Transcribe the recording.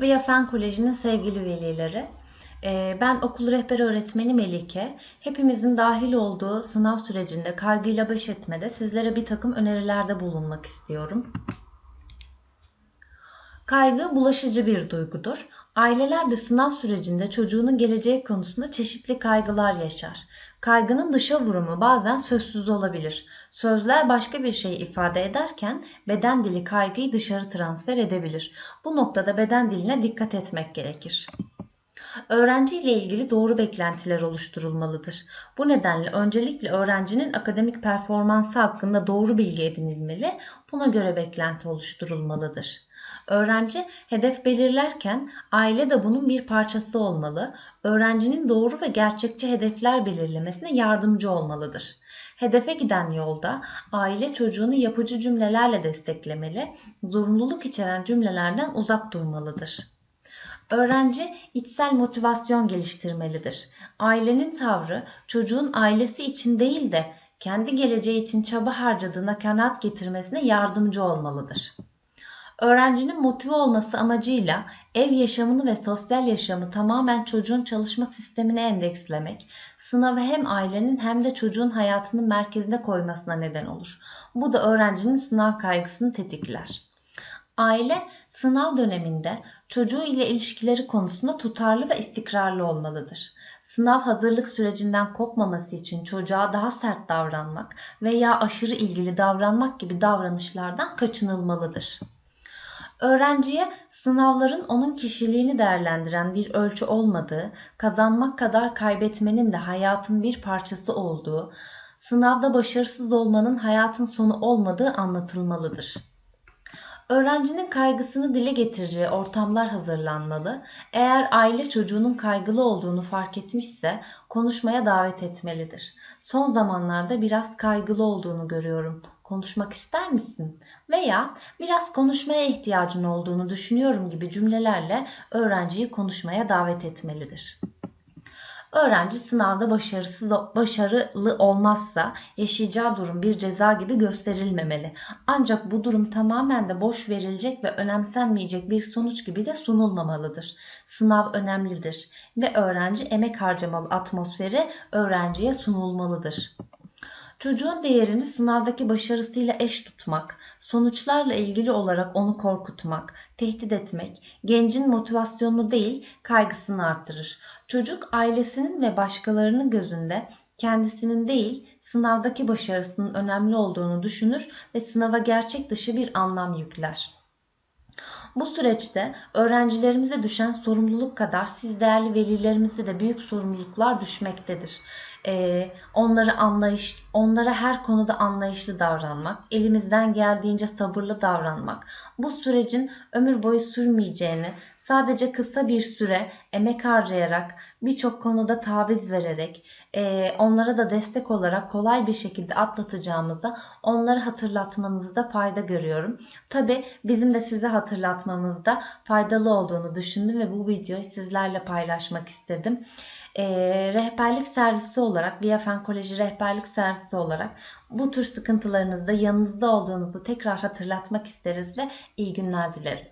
Veya Fen Koleji'nin sevgili velileri. Ee, Ben okul rehber öğretmeni Melike. Hepimizin dahil olduğu sınav sürecinde kaygıyla baş etmede sizlere bir takım önerilerde bulunmak istiyorum. Kaygı bulaşıcı bir duygudur. Aileler de sınav sürecinde çocuğunun geleceği konusunda çeşitli kaygılar yaşar. Kaygının dışa vurumu bazen sözsüz olabilir. Sözler başka bir şey ifade ederken beden dili kaygıyı dışarı transfer edebilir. Bu noktada beden diline dikkat etmek gerekir. Öğrenci ile ilgili doğru beklentiler oluşturulmalıdır. Bu nedenle öncelikle öğrencinin akademik performansı hakkında doğru bilgi edinilmeli, buna göre beklenti oluşturulmalıdır. Öğrenci hedef belirlerken aile de bunun bir parçası olmalı. Öğrencinin doğru ve gerçekçi hedefler belirlemesine yardımcı olmalıdır. Hedefe giden yolda aile çocuğunu yapıcı cümlelerle desteklemeli, zorunluluk içeren cümlelerden uzak durmalıdır. Öğrenci içsel motivasyon geliştirmelidir. Ailenin tavrı çocuğun ailesi için değil de kendi geleceği için çaba harcadığına kanaat getirmesine yardımcı olmalıdır. Öğrencinin motive olması amacıyla ev yaşamını ve sosyal yaşamı tamamen çocuğun çalışma sistemine endekslemek, sınavı hem ailenin hem de çocuğun hayatının merkezine koymasına neden olur. Bu da öğrencinin sınav kaygısını tetikler. Aile sınav döneminde çocuğu ile ilişkileri konusunda tutarlı ve istikrarlı olmalıdır. Sınav hazırlık sürecinden kopmaması için çocuğa daha sert davranmak veya aşırı ilgili davranmak gibi davranışlardan kaçınılmalıdır. Öğrenciye sınavların onun kişiliğini değerlendiren bir ölçü olmadığı, kazanmak kadar kaybetmenin de hayatın bir parçası olduğu, sınavda başarısız olmanın hayatın sonu olmadığı anlatılmalıdır. Öğrencinin kaygısını dile getireceği ortamlar hazırlanmalı. Eğer aile çocuğunun kaygılı olduğunu fark etmişse konuşmaya davet etmelidir. Son zamanlarda biraz kaygılı olduğunu görüyorum. Konuşmak ister misin? Veya biraz konuşmaya ihtiyacın olduğunu düşünüyorum gibi cümlelerle öğrenciyi konuşmaya davet etmelidir. Öğrenci sınavda başarısız, başarılı olmazsa yaşayacağı durum bir ceza gibi gösterilmemeli. Ancak bu durum tamamen de boş verilecek ve önemsenmeyecek bir sonuç gibi de sunulmamalıdır. Sınav önemlidir ve öğrenci emek harcamalı atmosferi öğrenciye sunulmalıdır. Çocuğun değerini sınavdaki başarısıyla eş tutmak, sonuçlarla ilgili olarak onu korkutmak, tehdit etmek, gencin motivasyonunu değil kaygısını arttırır. Çocuk ailesinin ve başkalarının gözünde kendisinin değil sınavdaki başarısının önemli olduğunu düşünür ve sınava gerçek dışı bir anlam yükler. Bu süreçte öğrencilerimize düşen sorumluluk kadar siz değerli velilerimize de büyük sorumluluklar düşmektedir. Ee, onları anlayış, onlara her konuda anlayışlı davranmak, elimizden geldiğince sabırlı davranmak, bu sürecin ömür boyu sürmeyeceğini, sadece kısa bir süre emek harcayarak, birçok konuda taviz vererek, e, onlara da destek olarak kolay bir şekilde atlatacağımıza onları hatırlatmanızda fayda görüyorum. Tabi bizim de size hatırlatmamızda faydalı olduğunu düşündüm ve bu videoyu sizlerle paylaşmak istedim. E, rehberlik servisi olarak, Viafen Koleji rehberlik servisi olarak bu tür sıkıntılarınızda yanınızda olduğunuzu tekrar hatırlatmak isteriz ve iyi günler dilerim.